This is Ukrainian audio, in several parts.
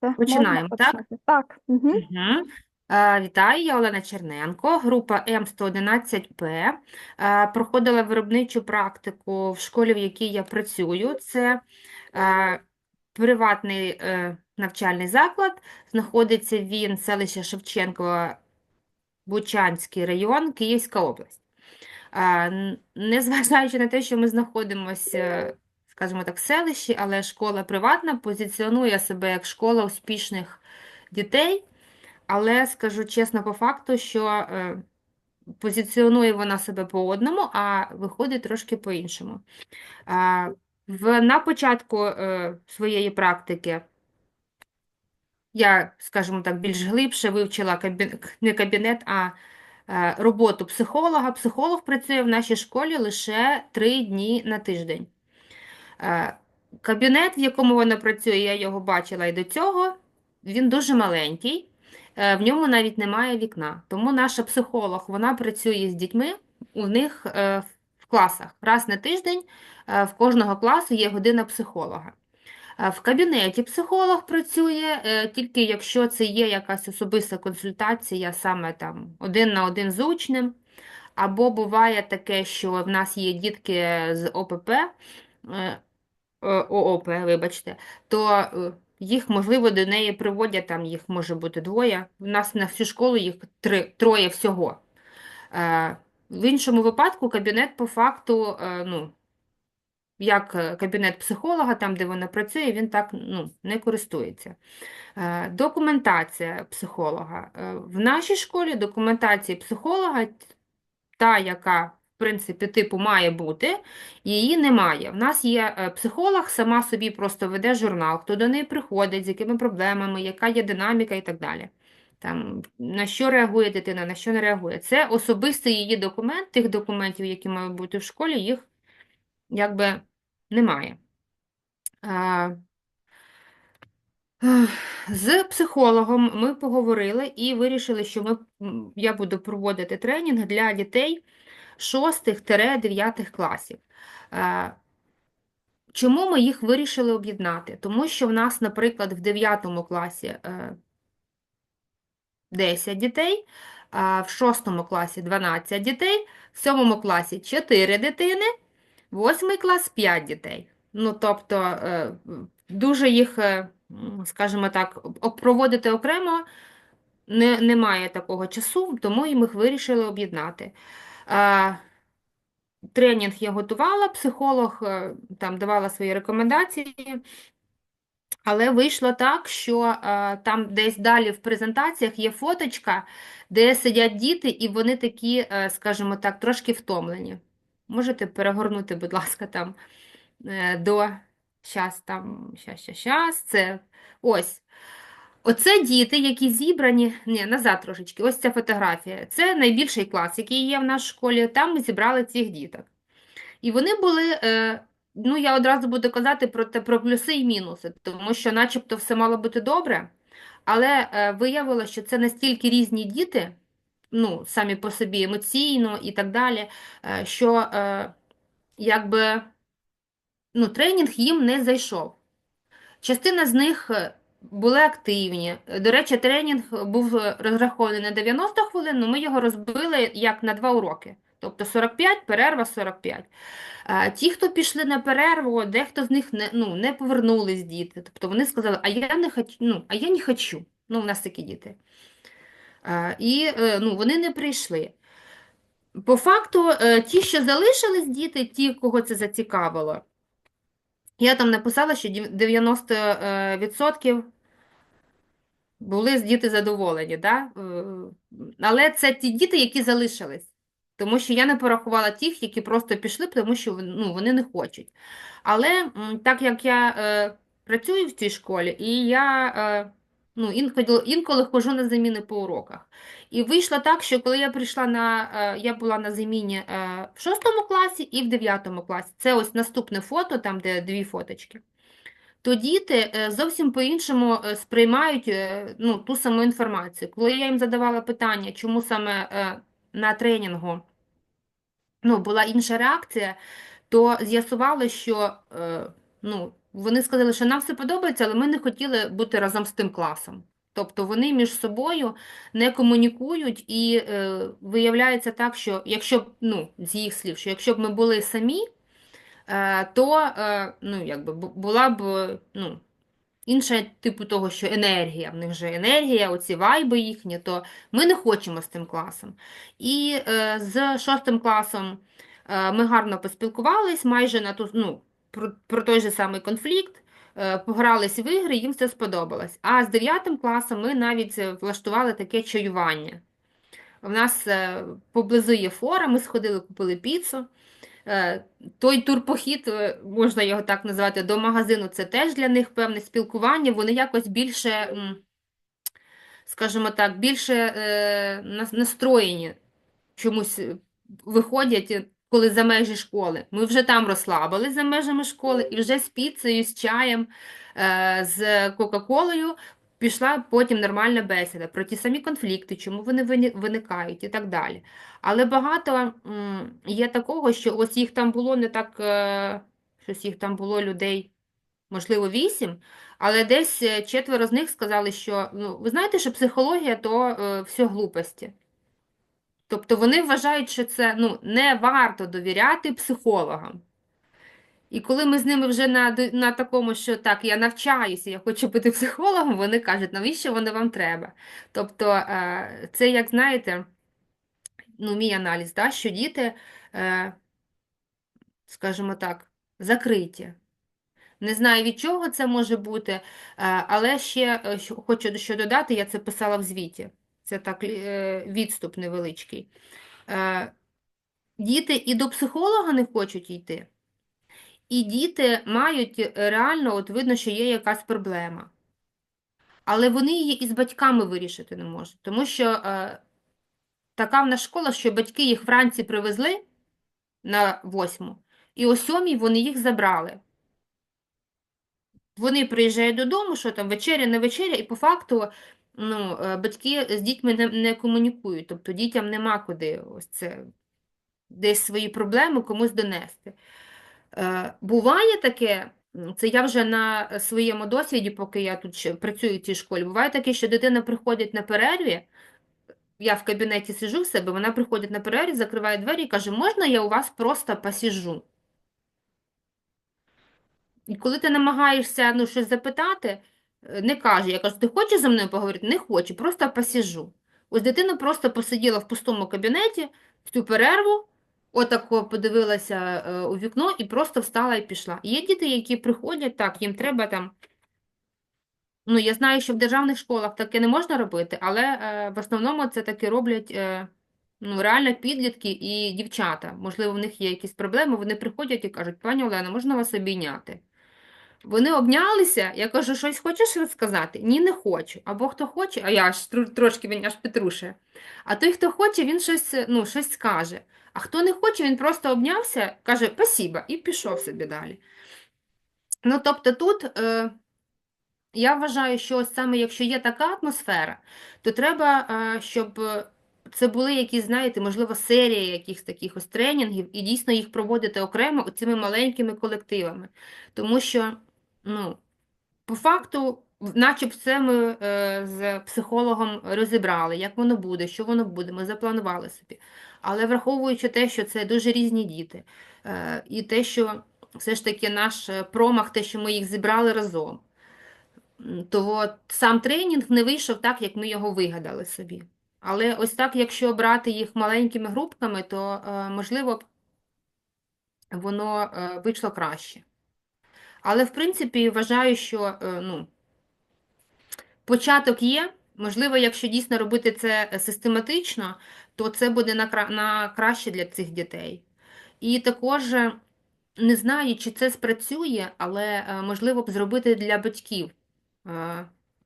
Це можна Починаємо, так? Так. Угу. Угу. Вітаю, я Олена Черненко, група М111П. Е, Проходила виробничу практику в школі, в якій я працюю. Це е, приватний е, навчальний заклад. Знаходиться він в селище Шевченково, Бучанський район, Київська область. Е, Незважаючи на те, що ми знаходимося, скажімо так, в селищі, але школа приватна, позиціонує себе як школа успішних дітей. Але скажу чесно, по факту, що е, позиціонує вона себе по одному, а виходить трошки по-іншому. В, на початку е, своєї практики я, скажімо так, більш глибше вивчила кабін... не кабінет, а е, роботу психолога. Психолог працює в нашій школі лише три дні на тиждень. Е, Кабінет, в якому вона працює, я його бачила і до цього, він дуже маленький, е, в ньому навіть немає вікна. Тому наша психолог вона працює з дітьми у них е, в класах. Раз на тиждень в кожного класу є година психолога. В кабінеті психолог працює тільки якщо це є якась особиста консультація, саме там один на один з учнем. Або буває таке, що в нас є дітки з ОПП, ООП, вибачте, то е, їх, можливо, до неї приводять, там їх може бути двоє. У нас на всю школу їх три, троє всього. Е, В іншому випадку кабінет по факту, е, ну, як е, кабінет психолога, там, де вона працює, він так ну, не користується. Е, Документація психолога. Е, В нашій школі документації психолога, та, яка, принципі, типу має бути, її немає. В нас є е, психолог, сама собі просто веде журнал, хто до неї приходить, з якими проблемами, яка є динаміка і так далі. Там, на що реагує дитина, на що не реагує. Це особистий її документ, тих документів, які мають бути в школі, їх якби немає. А, З психологом ми поговорили і вирішили, що ми, я буду проводити тренінг для дітей 6-9 класів. Е, Чому ми їх вирішили об'єднати? Тому що в нас, наприклад, в 9 класі е, 10 дітей, в 6 класі 12 дітей, в 7 класі 4 дитини, 8 клас 5 дітей. Ну, тобто, е, дуже їх, е, скажімо так, проводити окремо не, немає такого часу, тому і ми їх вирішили об'єднати. Тренінг я готувала, психолог е, там давала свої рекомендації, але вийшло так, що е, там десь далі в презентаціях є фоточка, де сидять діти, і вони такі, е, скажімо так, трошки втомлені. Можете перегорнути, будь ласка, там до щас, там, щас, щас, щас, це ось. Оце діти, які зібрані, ні, назад трошечки, ось ця фотографія. Це найбільший клас, який є в нашій школі. Там ми зібрали цих діток. І вони були, е, ну я одразу буду казати про те, про плюси і мінуси, тому що начебто все мало бути добре, але е, виявилося, що це настільки різні діти, ну, самі по собі емоційно і так далі, е, що якби ну, тренінг їм не зайшов. Частина з них були активні. До речі, тренінг був розрахований на 90 хвилин, але ми його розбили як на два уроки. Тобто 45, перерва 45. А Ті, хто пішли на перерву, дехто з них не, ну, не повернулись діти. Тобто вони сказали, а я не хочу, ну, а я не хочу. Ну, у нас такі діти. І е, ну, вони не прийшли. По факту, е, ті, що залишились діти, ті, кого це зацікавило, я там написала, що 90% були діти задоволені, да? Е, але це ті діти, які залишились. Тому що я не порахувала тих, які просто пішли, тому що ну, вони не хочуть. Але так як я е, працюю в цій школі, і я е, ну, інколи, інколи ходжу на заміни по уроках. І вийшло так, що коли я прийшла на е, я була на заміні е, в 6 класі і в 9 класі. Це ось наступне фото, там де дві фоточки то діти е, зовсім по-іншому сприймають ну, ту саму інформацію. Коли я їм задавала питання, чому саме на тренінгу ну, була інша реакція, то з'ясувало, що ну, Вони сказали, що нам все подобається, але ми не хотіли бути разом з тим класом. Тобто вони між собою не комунікують, і е, виявляється так, що якщо б, ну, з їх слів, що якщо б ми були самі, е, то е, ну, якби, була б ну, інша типу того, що енергія, в них же енергія, оці вайби їхні, то ми не хочемо з тим класом. І е, з шостим класом е, ми гарно поспілкувались майже на ту, ну, про, про той же самий конфлікт. е, Погрались в ігри, їм все сподобалось. А з дев'ятим класом ми навіть е, влаштували таке чаювання. У нас е, поблизу є фора, ми сходили, купили піцу. Той турпохід, можна його так назвати, до магазину, це теж для них певне спілкування. Вони якось більше, скажімо так, більше настроєні чомусь виходять, коли за межі школи. Ми вже там розслабились за межами школи, і вже з піцею, з чаєм, е, з Кока-Колою пішла потім нормальна бесіда про ті самі конфлікти, чому вони виникають і так далі. Але багато є такого, що ось їх там було не так, е, щось їх там було людей, можливо, вісім, але десь е, четверо з них сказали, що ну, ви знаєте, що психологія то е, все глупості. Тобто вони вважають, що це ну, не варто довіряти психологам. І коли ми з ними вже на, на такому, що так, я навчаюся, я хочу бути психологом, вони кажуть, навіщо воно вам треба? Тобто, е, це, як знаєте, ну, мій аналіз, да, що діти, е, скажімо так, закриті. Не знаю, від чого це може бути, е, але ще хочу що додати, я це писала в звіті. Це так е, відступ невеличкий. Е, Діти і до психолога не хочуть йти, і діти мають реально, от видно, що є якась проблема. Але вони її із батьками вирішити не можуть. Тому що е, така в нас школа, що батьки їх вранці привезли на восьму, і о сьомій вони їх забрали. Вони приїжджають додому, що там вечеря, не вечеря, і по факту ну, е, батьки з дітьми не, не комунікують. Тобто дітям нема куди ось це десь свої проблеми комусь донести. Е, Буває таке, це я вже на своєму досвіді, поки я тут працюю в цій школі, буває таке, що дитина приходить на перерві, я в кабінеті сижу в себе, вона приходить на перерві, закриває двері і каже, можна я у вас просто посіжу? І коли ти намагаєшся ну, щось запитати, не каже, я кажу, ти хочеш зі мною поговорити? Не хочу, просто посіжу. Ось дитина просто посиділа в пустому кабінеті в цю перерву, отако подивилася е, у вікно і просто встала і пішла. Є діти, які приходять, так, їм треба там. Ну, я знаю, що в державних школах таке не можна робити, але е, в основному це таки роблять е, ну, реально підлітки і дівчата. Можливо, в них є якісь проблеми, вони приходять і кажуть, пані Олена, можна вас обійняти? Вони обнялися, я кажу, щось хочеш розказати? Ні, не хочу. Або хто хоче, а я аж трошки він аж петрушує. А той, хто хоче, він щось, ну, щось скаже. А хто не хоче, він просто обнявся, каже «Спасибо» і пішов собі далі. Ну, тобто тут е, я вважаю, що ось саме якщо є така атмосфера, то треба, е, щоб е, це були якісь, знаєте, можливо, серія якихось таких ось тренінгів, і дійсно їх проводити окремо цими маленькими колективами. Тому що, ну, по факту, наче це ми е, з психологом розібрали, як воно буде, що воно буде, ми запланували собі. Але враховуючи те, що це дуже різні діти, е, і те, що все ж таки наш е, промах, те, що ми їх зібрали разом, то от сам тренінг не вийшов так, як ми його вигадали собі. Але ось так, якщо брати їх маленькими групками, то е, можливо воно е, вийшло краще. Але, в принципі, вважаю, що е, ну, початок є. Можливо, якщо дійсно робити це систематично, то це буде на, на краще для цих дітей. І також е, не знаю, чи це спрацює, але е, можливо б зробити для батьків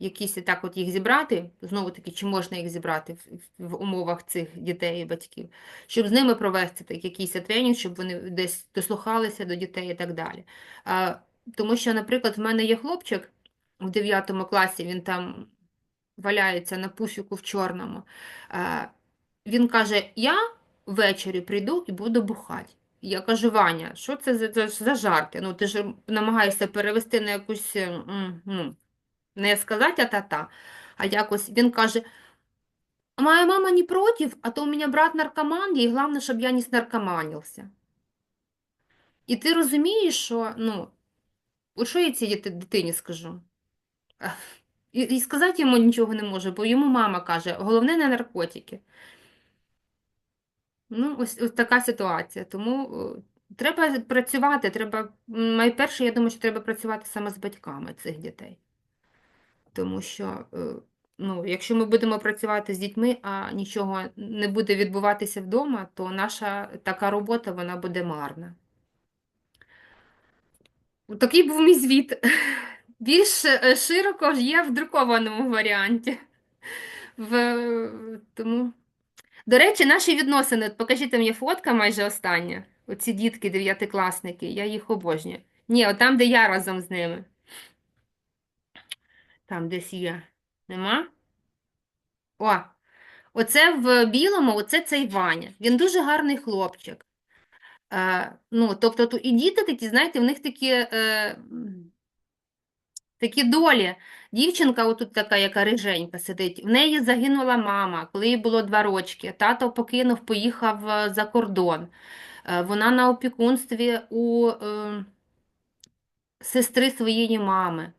якісь так от їх зібрати, знову таки, чи можна їх зібрати в, в умовах цих дітей і батьків, щоб з ними провести так, якийсь тренінг, щоб вони десь дослухалися до дітей і так далі. Тому що, наприклад, в мене є хлопчик в 9 класі, він там валяється на пуфіку в чорному. Е, Він каже: Я ввечері прийду і буду бухати. Я кажу, Ваня, що це за, за, за жарти? Ну, ти ж намагаєшся перевести на якусь, ну, не сказати а-та-та, а якось він каже, моя мама не против, а то у мене брат наркоман, і головне, щоб я не снаркоманився. І ти розумієш, що, ну, от що я цій дитині скажу? І, і сказати йому нічого не можу, бо йому мама каже, головне не наркотики. Ну, ось, ось така ситуація. Тому е, треба працювати, треба, найперше, я думаю, що треба працювати саме з батьками цих дітей. Тому що, е, ну, якщо ми будемо працювати з дітьми, а нічого не буде відбуватися вдома, то наша така робота, вона буде марна. Такий був мій звіт. Більш е, широко є в друкованому варіанті. В, тому... До речі, наші відносини, от покажіть мені фотка майже остання. Оці дітки, дев'ятикласники, я їх обожнюю. Ні, от там, де я разом з ними. Там десь є. Нема? О, оце в білому, оце цей Ваня. Він дуже гарний хлопчик. Ну, тобто, ту- і діти такі, знаєте, в них такі, е, такі долі. Дівчинка, отут така, яка риженька сидить, в неї загинула мама, коли їй було два рочки. Тато покинув, поїхав е, за кордон. Е, Вона на опікунстві у е, сестри своєї мами.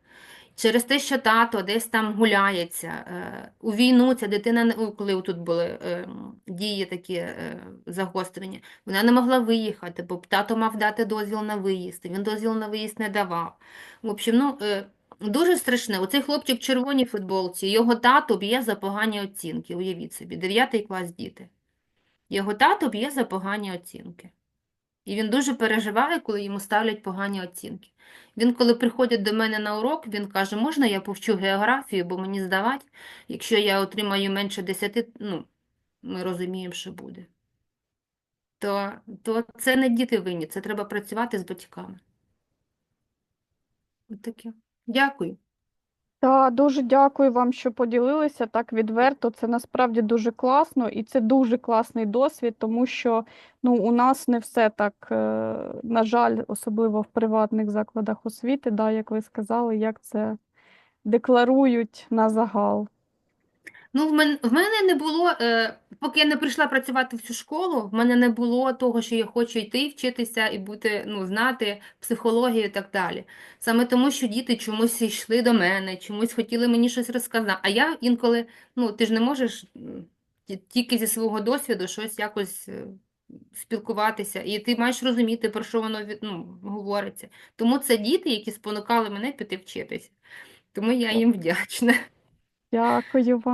Через те, що тато десь там гуляється, е, у війну ця дитина, коли тут були е, дії такі е, загострені, вона не могла виїхати, бо тато мав дати дозвіл на виїзд, він дозвіл на виїзд не давав. В общем, ну, дуже страшне. Оцей хлопчик в червоній футболці, його тато б'є за погані оцінки, уявіть собі, 9 клас діти. Його тато б'є за погані оцінки. І він дуже переживає, коли йому ставлять погані оцінки. Він, коли приходить до мене на урок, він каже, можна я повчу географію, бо мені здавати, якщо я отримаю менше 10, ну, ми розуміємо, що буде. То, то це не діти винні, це треба працювати з батьками. От таке. Дякую. Та дуже дякую вам, що поділилися так відверто. Це насправді дуже класно, і це дуже класний досвід, тому що ну, у нас не все так, е, на жаль, особливо в приватних закладах освіти, да, як ви сказали, як це декларують на загал. Ну, в мене, в мене не було, е, поки я не прийшла працювати в цю школу, в мене не було того, що я хочу йти вчитися і бути, ну, знати психологію і так далі. Саме тому, що діти чомусь йшли до мене, чомусь хотіли мені щось розказати. А я інколи, ну, ти ж не можеш тільки зі свого досвіду щось якось е, спілкуватися, і ти маєш розуміти, про що воно ну, говориться. Тому це діти, які спонукали мене піти вчитися. Тому я їм вдячна. Дякую вам.